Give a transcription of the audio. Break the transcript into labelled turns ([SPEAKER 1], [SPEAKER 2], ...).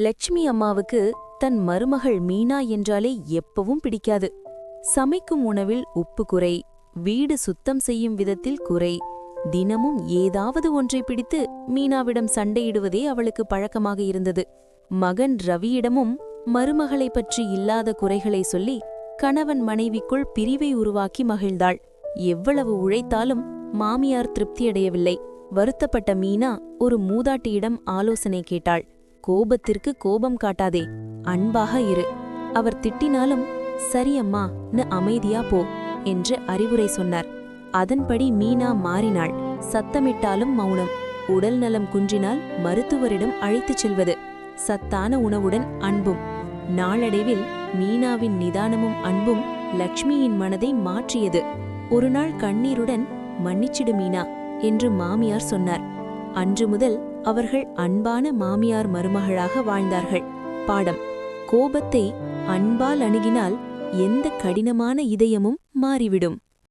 [SPEAKER 1] லட்சுமி அம்மாவுக்கு தன் மருமகள் மீனா என்றாலே எப்பவும் பிடிக்காது. சமைக்கும் உணவில் உப்பு குறை வீடு சுத்தம் செய்யும் விதத்தில் குறை தினமும் ஏதாவது ஒன்றை பிடித்து மீனாவிடம் சண்டையிடுவதே அவளுக்கு பழக்கமாக இருந்தது. மகன் ரவியிடமும் மருமகளைப் பற்றி இல்லாத குறைகளை சொல்லி கணவன் மனைவிக்குள் பிரிவை உருவாக்கி மகிழ்ந்தாள். எவ்வளவு உழைத்தாலும் மாமியார் திருப்தியடையவில்லை. வருத்தப்பட்ட மீனா ஒரு மூதாட்டியிடம் ஆலோசனை கேட்டாள். கோபத்திற்கு கோபம் காட்டாதே. அன்பாக இரு. அவர் திட்டினாலும் சரி அமைதியா போ என்று அறிவுரை சொன்னார். அதன்படி மீனா மாறினாள். சத்தமிட்டாலும் மௌனம். உடல் நலம் குன்றினால் மருத்துவரிடம் அழைத்துச் செல்வது. சத்தான உணவுடன் அன்பும். நாளடைவில் மீனாவின் நிதானமும் அன்பும் லக்ஷ்மியின் மனதை மாற்றியது. ஒருநாள் கண்ணீருடன் மன்னிச்சிடு மீனா என்று மாமியார் சொன்னார். அன்று முதல் அவர்கள் அன்பான மாமியார் மருமகளாக வாழ்ந்தார்கள். பாடம். கோபத்தை அன்பால் அணுகினால் எந்த கடினமான இதயமும் மாறிவிடும்.